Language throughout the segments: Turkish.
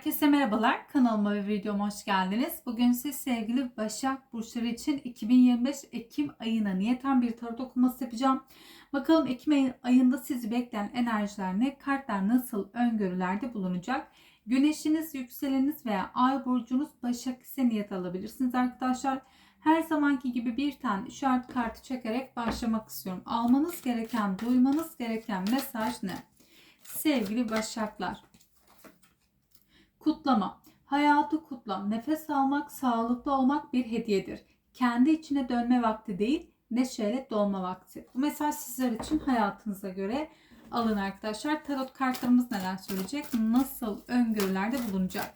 Herkese merhabalar. Kanalıma ve videoma hoş geldiniz. Bugün siz sevgili Başak Burçları için 2025 Ekim ayına niyeten bir tarot okuması yapacağım. Bakalım Ekim ayı- ayında sizi bekleyen enerjiler ne? Kartlar nasıl öngörülerde bulunacak? Güneşiniz, yükseleniniz veya ay burcunuz Başak ise niyet alabilirsiniz arkadaşlar. Her zamanki gibi bir tane işaret kartı çekerek başlamak istiyorum. Almanız gereken, duymanız gereken mesaj ne? Sevgili Başaklar. Kutlama. Hayatı kutla. Nefes almak, sağlıklı olmak bir hediyedir. Kendi içine dönme vakti değil, neşeyle dolma vakti. Bu mesaj sizler için hayatınıza göre alın arkadaşlar. Tarot kartlarımız neler söyleyecek? Nasıl öngörülerde bulunacak?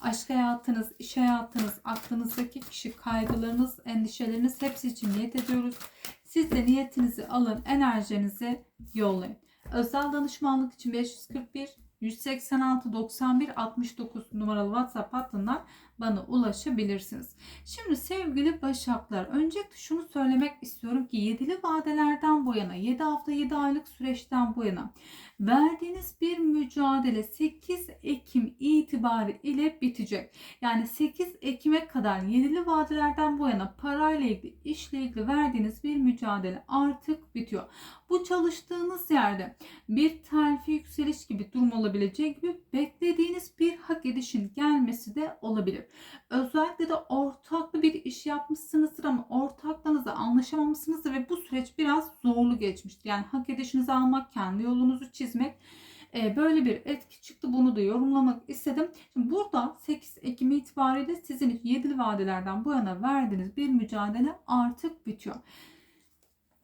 Aşk hayatınız, iş hayatınız, aklınızdaki kişi, kaygılarınız, endişeleriniz hepsi için niyet ediyoruz. Siz de niyetinizi alın, enerjinizi yollayın. Özel danışmanlık için 541 186 91 69 numaralı WhatsApp hattından bana ulaşabilirsiniz. Şimdi sevgili Başaklar, öncelikle şunu söylemek istiyorum ki yedili vadelerden bu yana, 7 hafta 7 aylık süreçten bu yana verdiğiniz bir mücadele 8 Ekim itibari ile bitecek. Yani 8 Ekim'e kadar yedili vadelerden bu yana parayla ilgili, işle ilgili verdiğiniz bir mücadele artık bitiyor. Bu çalıştığınız yerde bir terfi yükseliş gibi durum olabileceği gibi beklediğiniz bir hak edişin gelmesi de olabilir. Özellikle de ortaklı bir iş yapmışsınızdır ama ortaklığınızla anlaşamamışsınızdır ve bu süreç biraz zorlu geçmiştir. Yani hak edişinizi almak, kendi yolunuzu çizmek e, böyle bir etki çıktı. Bunu da yorumlamak istedim. Şimdi burada 8 Ekim itibariyle sizin yedili vadelerden bu yana verdiğiniz bir mücadele artık bitiyor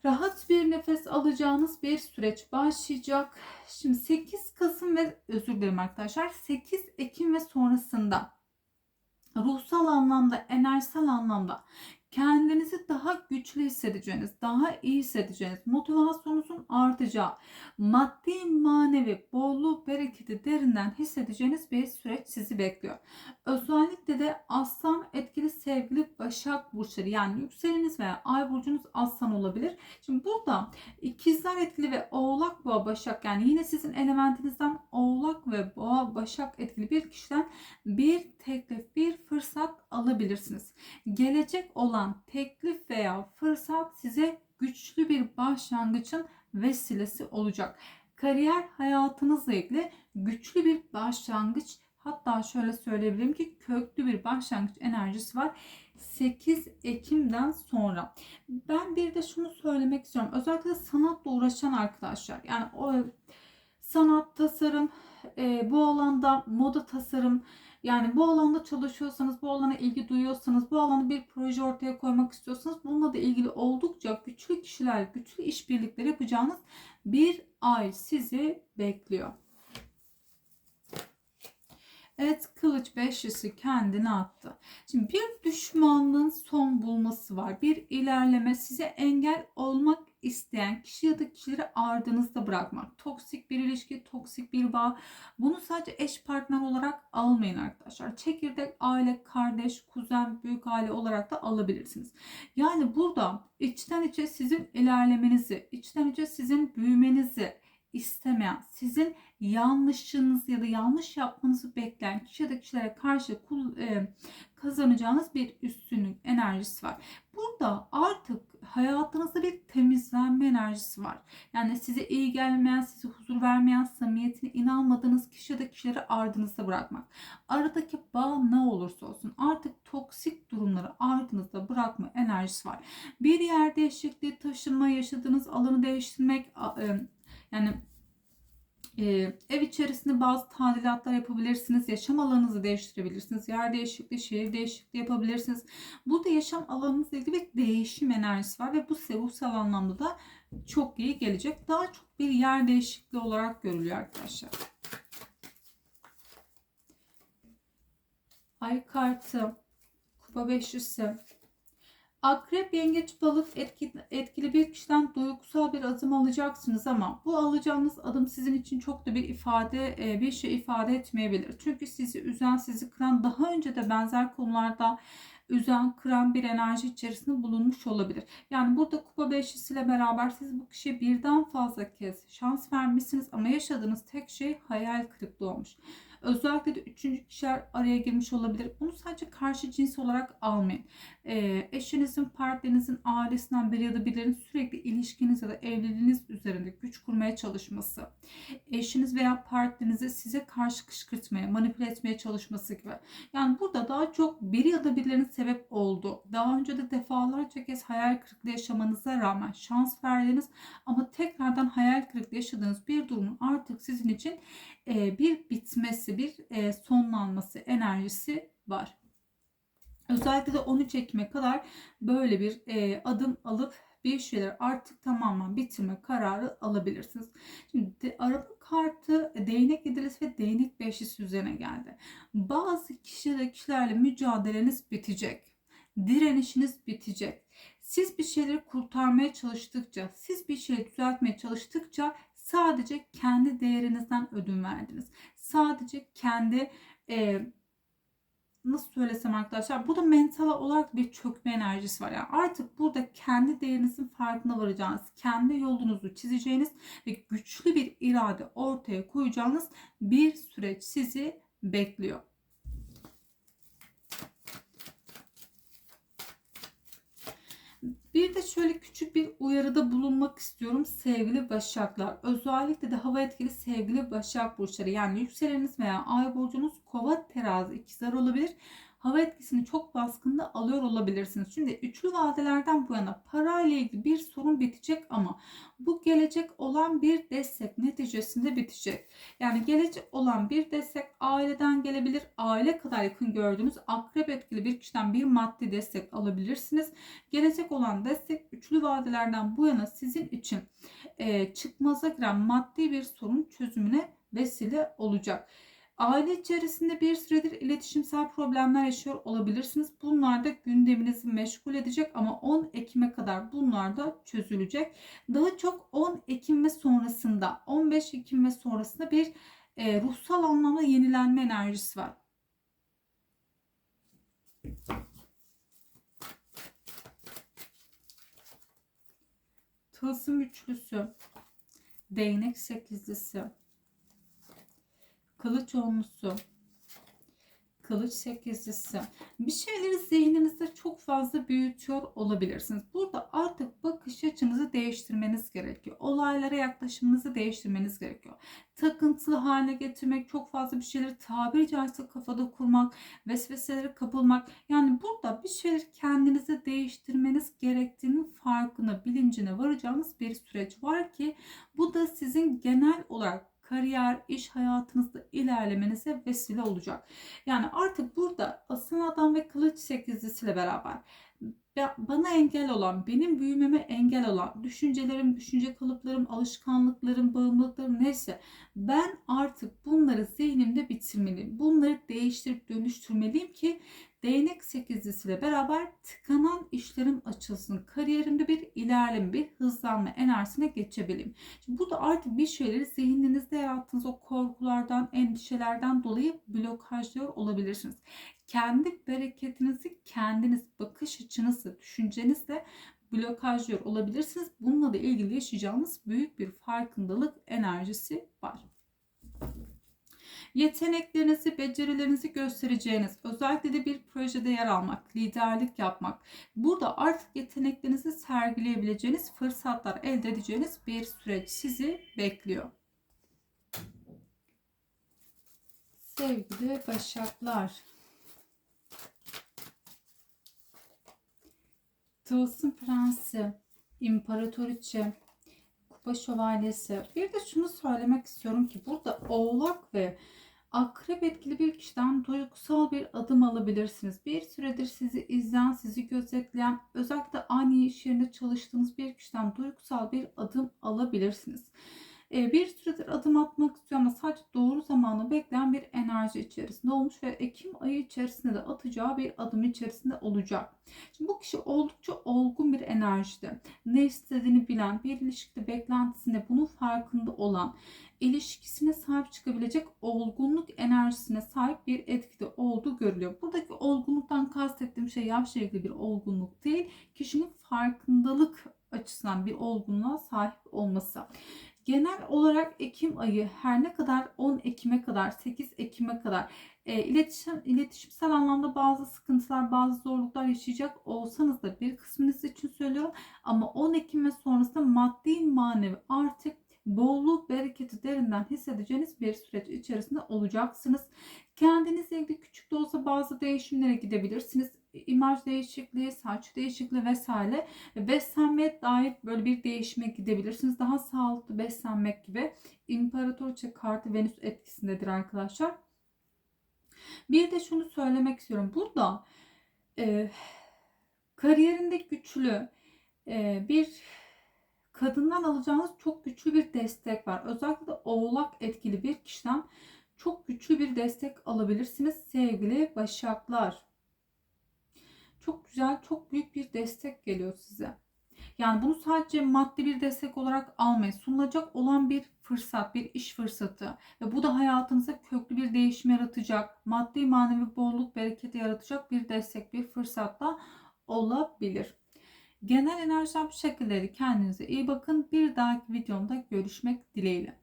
rahat bir nefes alacağınız bir süreç başlayacak. Şimdi 8 Kasım ve özür dilerim arkadaşlar 8 Ekim ve sonrasında ruhsal anlamda, enerjisel anlamda kendinizi daha güçlü hissedeceğiniz, daha iyi hissedeceğiniz, motivasyonunuzun artacağı, maddi manevi bolluk bereketi derinden hissedeceğiniz bir süreç sizi bekliyor. Özellikle de aslan etkili sevgili başak burçları yani yükseleniniz veya ay burcunuz aslan olabilir. Şimdi burada ikizler etkili ve oğlak boğa başak yani yine sizin elementinizden oğlak ve boğa başak etkili bir kişiden bir teklif, bir fırsat alabilirsiniz. Gelecek olan teklif veya fırsat size güçlü bir başlangıcın vesilesi olacak. Kariyer hayatınızla ilgili güçlü bir başlangıç hatta şöyle söyleyebilirim ki köklü bir başlangıç enerjisi var. 8 Ekim'den sonra. Ben bir de şunu söylemek istiyorum. Özellikle sanatla uğraşan arkadaşlar. Yani o sanat, tasarım, e, bu alanda moda tasarım, yani bu alanda çalışıyorsanız, bu alana ilgi duyuyorsanız, bu alanda bir proje ortaya koymak istiyorsanız bununla da ilgili oldukça güçlü kişiler, güçlü işbirlikleri yapacağınız bir ay sizi bekliyor. Evet kılıç beşlisi kendini attı. Şimdi bir düşmanlığın son bulması var. Bir ilerleme size engel olmak isteyen kişi ya da kişileri ardınızda bırakmak. Toksik bir ilişki, toksik bir bağ. Bunu sadece eş partner olarak almayın arkadaşlar. Çekirdek aile, kardeş, kuzen, büyük aile olarak da alabilirsiniz. Yani burada içten içe sizin ilerlemenizi, içten içe sizin büyümenizi istemeyen, sizin yanlışınız ya da yanlış yapmanızı bekleyen kişi kişilere karşı kazanacağınız bir üstünlük enerjisi var. Burada artık hayatınızda bir temizlenme enerjisi var. Yani size iyi gelmeyen, size huzur vermeyen, samimiyetine inanmadığınız kişi ya kişileri ardınızda bırakmak. Aradaki bağ ne olursa olsun artık toksik durumları ardınızda bırakma enerjisi var. Bir yer değişikliği, taşınma, yaşadığınız alanı değiştirmek, yani e, ev içerisinde bazı tadilatlar yapabilirsiniz. Yaşam alanınızı değiştirebilirsiniz. Yer değişikliği, şehir değişikliği yapabilirsiniz. Burada yaşam alanınızla ilgili bir değişim enerjisi var ve bu size ruhsal anlamda da çok iyi gelecek. Daha çok bir yer değişikliği olarak görülüyor arkadaşlar. Ay kartı, kupa beşlisi, Akrep, yengeç, balık etkili bir kişiden duygusal bir adım alacaksınız ama bu alacağınız adım sizin için çok da bir ifade, e, bir şey ifade etmeyebilir. Çünkü sizi üzen, sizi kıran daha önce de benzer konularda üzen, kıran bir enerji içerisinde bulunmuş olabilir. Yani burada kupa beşlisiyle beraber siz bu kişiye birden fazla kez şans vermişsiniz ama yaşadığınız tek şey hayal kırıklığı olmuş. Özellikle de üçüncü kişiler araya girmiş olabilir. Bunu sadece karşı cins olarak almayın. Ee, eşinizin, partnerinizin, ailesinden biri ya da birilerinin sürekli ilişkiniz ya da evliliğiniz üzerinde güç kurmaya çalışması, eşiniz veya partnerinizi size karşı kışkırtmaya, manipüle etmeye çalışması gibi. Yani burada daha çok biri ya da birilerinin sebep oldu. Daha önce de defalarca kez hayal kırıklığı yaşamanıza rağmen şans verdiniz ama tekrardan hayal kırıklığı yaşadığınız bir durumun artık sizin için e, bir bitmesi, bir e, sonlanması enerjisi var. Özellikle de 13 Ekim'e kadar böyle bir e, adım alıp bir şeyler artık tamamen bitirme kararı alabilirsiniz. Şimdi araba kartı değnek yedilisi ve değnek beşlisi üzerine geldi. Bazı kişiler, kişilerle mücadeleniz bitecek. Direnişiniz bitecek. Siz bir şeyleri kurtarmaya çalıştıkça, siz bir şeyleri düzeltmeye çalıştıkça sadece kendi değerinizden ödün verdiniz. Sadece kendi e, nasıl söylesem arkadaşlar burada mental olarak bir çökme enerjisi var. Yani artık burada kendi değerinizin farkına varacağınız, kendi yolunuzu çizeceğiniz ve güçlü bir irade ortaya koyacağınız bir süreç sizi bekliyor. Bir de şöyle küçük bir uyarıda bulunmak istiyorum sevgili Başaklar. Özellikle de hava etkili sevgili Başak burçları yani yükseleniniz veya ay burcunuz kova terazi ikizler olabilir hava etkisini çok baskında alıyor olabilirsiniz. Şimdi üçlü vadelerden bu yana parayla ilgili bir sorun bitecek ama bu gelecek olan bir destek neticesinde bitecek. Yani gelecek olan bir destek aileden gelebilir. Aile kadar yakın gördüğünüz akrep etkili bir kişiden bir maddi destek alabilirsiniz. Gelecek olan destek üçlü vadelerden bu yana sizin için e, çıkmaza giren maddi bir sorun çözümüne vesile olacak. Aile içerisinde bir süredir iletişimsel problemler yaşıyor olabilirsiniz. Bunlar da gündeminizi meşgul edecek ama 10 Ekim'e kadar bunlar da çözülecek. Daha çok 10 Ekim ve sonrasında 15 Ekim ve sonrasında bir e, ruhsal anlamda yenilenme enerjisi var. Tılsım üçlüsü, değnek sekizlisi, kılıç onlusu, kılıç sekizlisi. Bir şeyleri zihninizde çok fazla büyütüyor olabilirsiniz. Burada artık bakış açınızı değiştirmeniz gerekiyor. Olaylara yaklaşımınızı değiştirmeniz gerekiyor. Takıntılı haline getirmek, çok fazla bir şeyleri tabiri caizse kafada kurmak, vesveselere kapılmak. Yani burada bir şeyleri kendinize değiştirmeniz gerektiğinin farkına, bilincine varacağınız bir süreç var ki bu da sizin genel olarak kariyer, iş hayatınızda ilerlemenize vesile olacak. Yani artık burada asın adam ve kılıç sekizlisiyle beraber bana engel olan, benim büyümeme engel olan düşüncelerim, düşünce kalıplarım, alışkanlıklarım, bağımlılıklarım neyse ben artık bunları zihnimde bitirmeliyim. Bunları değiştirip dönüştürmeliyim ki değnek sekizlisiyle beraber tıkanan işlerim açılsın. Kariyerimde bir ilerleme, bir hızlanma enerjisine geçebileyim. Şimdi burada artık bir şeyleri zihninizde yarattığınız o korkulardan, endişelerden dolayı blokajlıyor olabilirsiniz. Kendi bereketinizi kendiniz, bakış açınızı, düşüncenizle blokajlıyor olabilirsiniz. Bununla da ilgili yaşayacağınız büyük bir farkındalık enerjisi var. Yeteneklerinizi, becerilerinizi göstereceğiniz, özellikle de bir projede yer almak, liderlik yapmak. Burada artık yeteneklerinizi sergileyebileceğiniz fırsatlar elde edeceğiniz bir süreç sizi bekliyor. Sevgili Başaklar. Tılsım Prensi, İmparatoriçe, Kupa Şövalyesi. Bir de şunu söylemek istiyorum ki burada Oğlak ve Akrep etkili bir kişiden duygusal bir adım alabilirsiniz. Bir süredir sizi izleyen, sizi gözetleyen, özellikle aynı iş yerinde çalıştığınız bir kişiden duygusal bir adım alabilirsiniz. Ee, bir süredir adım atmak istiyor ama sadece doğru zamanı bekleyen bir enerji içerisinde olmuş ve Ekim ayı içerisinde de atacağı bir adım içerisinde olacak. Şimdi bu kişi oldukça olgun bir enerjide. Ne istediğini bilen, bir ilişkide beklentisinde bunun farkında olan, ilişkisine sahip çıkabilecek olgunluk enerjisine sahip bir etkide olduğu görülüyor. Buradaki olgunluktan kastettiğim şey yaşla bir olgunluk değil, kişinin farkındalık açısından bir olgunluğa sahip olması. Genel olarak Ekim ayı her ne kadar 10 Ekim'e kadar 8 Ekim'e kadar e, iletişim iletişimsel anlamda bazı sıkıntılar, bazı zorluklar yaşayacak olsanız da bir kısmınız için söylüyorum. Ama 10 Ekim ve sonrasında maddi manevi artık bolluk bereketi derinden hissedeceğiniz bir süreç içerisinde olacaksınız. Kendinizle ilgili küçük de olsa bazı değişimlere gidebilirsiniz. İmaj değişikliği, saç değişikliği vesaire ve beslenmeye dair böyle bir değişime gidebilirsiniz. Daha sağlıklı beslenmek gibi İmparatoriçe kartı Venüs etkisindedir arkadaşlar. Bir de şunu söylemek istiyorum. Burada e, kariyerinde güçlü e, bir kadından alacağınız çok güçlü bir destek var. Özellikle de oğlak etkili bir kişiden çok güçlü bir destek alabilirsiniz sevgili başaklar. Çok güzel, çok büyük bir destek geliyor size. Yani bunu sadece maddi bir destek olarak almayın. Sunulacak olan bir fırsat, bir iş fırsatı ve bu da hayatınıza köklü bir değişim yaratacak, maddi manevi bolluk, bereketi yaratacak bir destek, bir fırsat da olabilir. Genel enerjiler bu şekilleri kendinize iyi bakın. Bir dahaki videomda görüşmek dileğiyle.